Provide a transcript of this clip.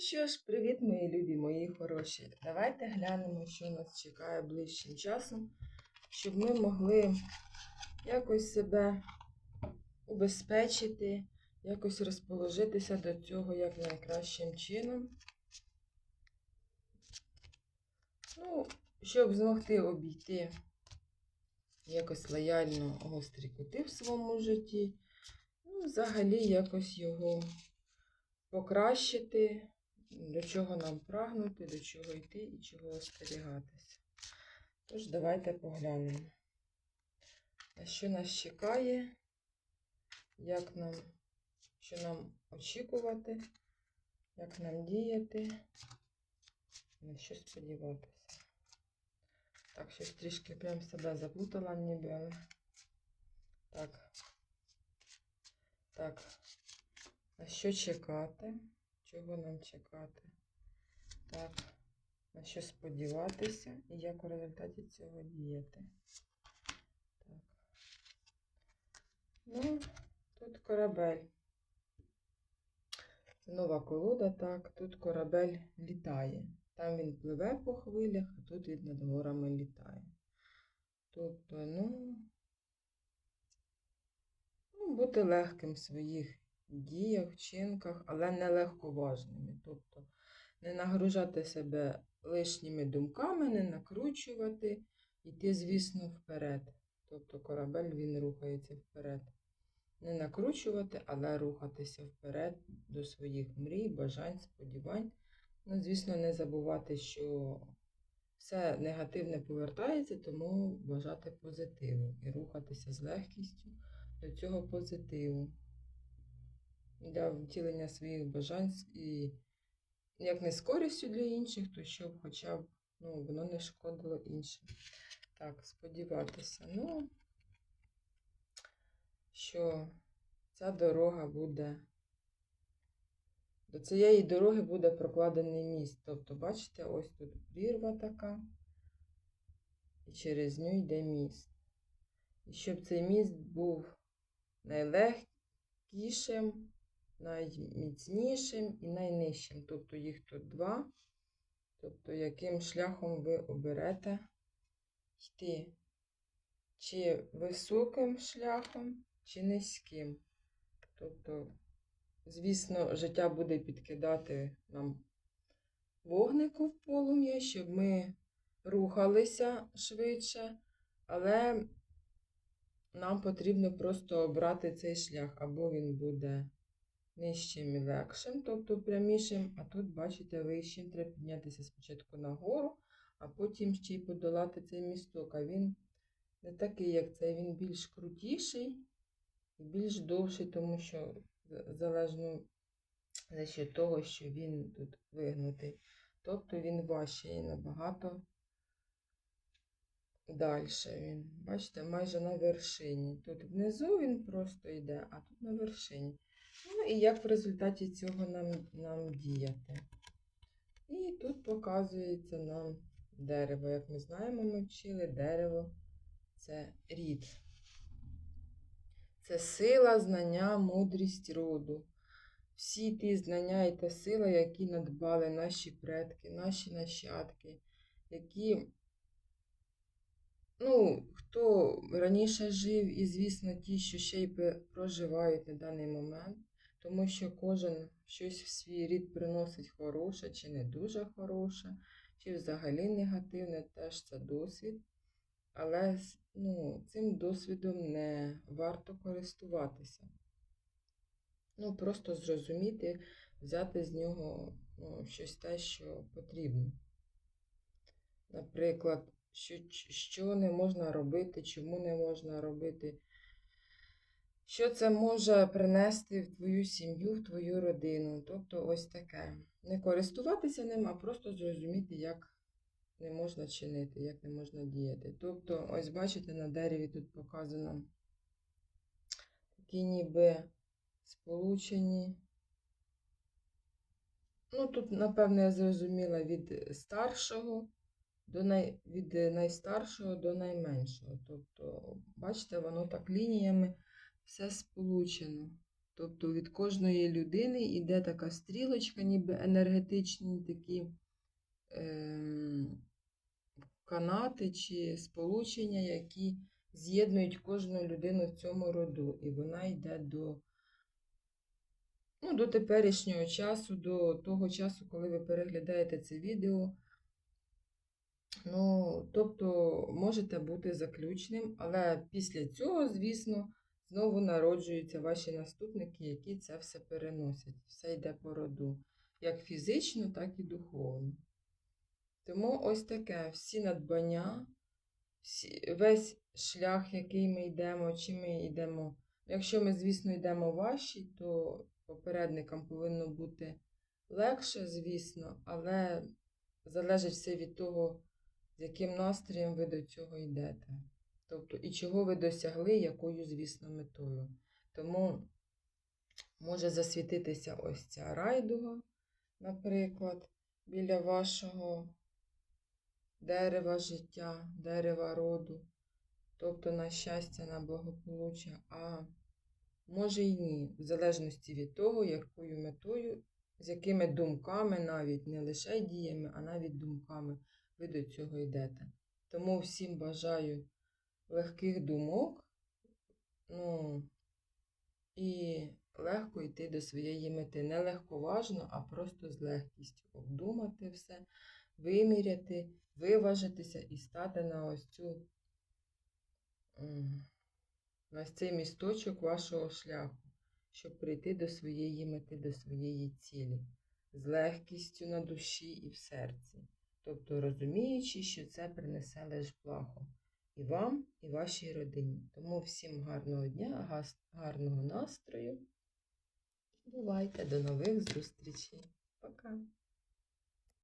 що ж, привіт, мої любі, мої хороші. Давайте глянемо, що нас чекає ближчим часом, щоб ми могли якось себе убезпечити, якось розположитися до цього як найкращим чином. Ну, щоб змогти обійти якось лояльно гострі кути в своєму житті. Ну, взагалі якось його покращити, до чого нам прагнути, до чого йти і чого остерігатися. Тож, давайте поглянемо, на що нас чекає, як нам, що нам очікувати, як нам діяти, на що сподіватися. Так, щось трішки прям себе заплутала ніби, але так. Так. На що чекати? Чого нам чекати? Так. На що сподіватися і як у результаті цього діяти? Так. Ну, тут корабель. Це нова колода, так. Тут корабель літає. Там він пливе по хвилях, а тут він над горами літає. Тобто, ну, ну бути легким в своїх діях, вчинках, але не легковажними. Тобто не нагружати себе лишніми думками, не накручувати, йти, звісно, вперед. Тобто корабель він рухається вперед. Не накручувати, але рухатися вперед до своїх мрій, бажань, сподівань. Ну, звісно, не забувати, що все негативне повертається, тому бажати позитиву і рухатися з легкістю до цього позитиву для втілення своїх бажань і як не з користю для інших, то щоб хоча б ну, воно не шкодило іншим. Так, сподіватися. Ну, що ця дорога буде. До цієї дороги буде прокладений міст. Тобто, бачите, ось тут прірва така, і через нього йде міст. І щоб цей міст був найлегкішим, найміцнішим і найнижчим. Тобто їх тут два. Тобто, яким шляхом ви оберете йти? Чи високим шляхом, чи низьким. Тобто, звісно, життя буде підкидати нам вогнику в полум'я, щоб ми рухалися швидше, але нам потрібно просто обрати цей шлях, або він буде нижчим і легшим, тобто прямішим, а тут, бачите, вищим треба піднятися спочатку нагору, а потім ще й подолати цей місток. А він не такий, як цей, він більш крутіший і більш довший, тому що залежно за що того, що він тут вигнутий. Тобто він важчий набагато далі. Він, бачите, майже на вершині. Тут внизу він просто йде, а тут на вершині. Ну і як в результаті цього нам, нам діяти. І тут показується нам дерево. Як ми знаємо, ми вчили дерево це рід. Це сила, знання, мудрість роду. Всі ті знання і та сила, які надбали наші предки, наші нащадки, які, ну, хто раніше жив, і, звісно, ті, що ще й проживають на даний момент, тому що кожен щось в свій рід приносить хороше чи не дуже хороше, чи взагалі негативне, теж це досвід. Але ну, цим досвідом не варто користуватися. Ну, просто зрозуміти, взяти з нього ну, щось те, що потрібно. Наприклад, що, що не можна робити, чому не можна робити, що це може принести в твою сім'ю, в твою родину. Тобто ось таке. Не користуватися ним, а просто зрозуміти, як не можна чинити, як не можна діяти. Тобто, ось бачите, на дереві тут показано такі ніби сполучені. Ну, тут, напевно, я зрозуміла від старшого до най... від найстаршого до найменшого. Тобто, бачите, воно так лініями все сполучено. Тобто від кожної людини йде така стрілочка, ніби енергетичні такі ем, канати чи сполучення, які з'єднують кожну людину в цьому роду. І вона йде до, ну, до теперішнього часу, до того часу, коли ви переглядаєте це відео. Ну, тобто можете бути заключним, але після цього, звісно, знову народжуються ваші наступники, які це все переносять. Все йде по роду, як фізично, так і духовно. Тому ось таке всі надбання, всі, весь шлях, який ми йдемо, чи ми йдемо. Якщо ми, звісно, йдемо ваші, то попередникам повинно бути легше, звісно, але залежить все від того, з яким настроєм ви до цього йдете. Тобто, і чого ви досягли, якою, звісно, метою. Тому може засвітитися ось ця райдуга, наприклад, біля вашого дерева життя, дерева роду, тобто на щастя, на благополуччя, а може й ні, в залежності від того, якою метою, з якими думками, навіть не лише діями, а навіть думками ви до цього йдете. Тому всім бажаю легких думок, ну, і легко йти до своєї мети. Не легковажно, а просто з легкістю обдумати все, виміряти, виважитися і стати на ось цю на цей місточок вашого шляху, щоб прийти до своєї мети, до своєї цілі, з легкістю на душі і в серці. Тобто розуміючи, що це принесе лише благо і вам, і вашій родині. Тому всім гарного дня, гарного настрою. Бувайте, до нових зустрічей. Пока!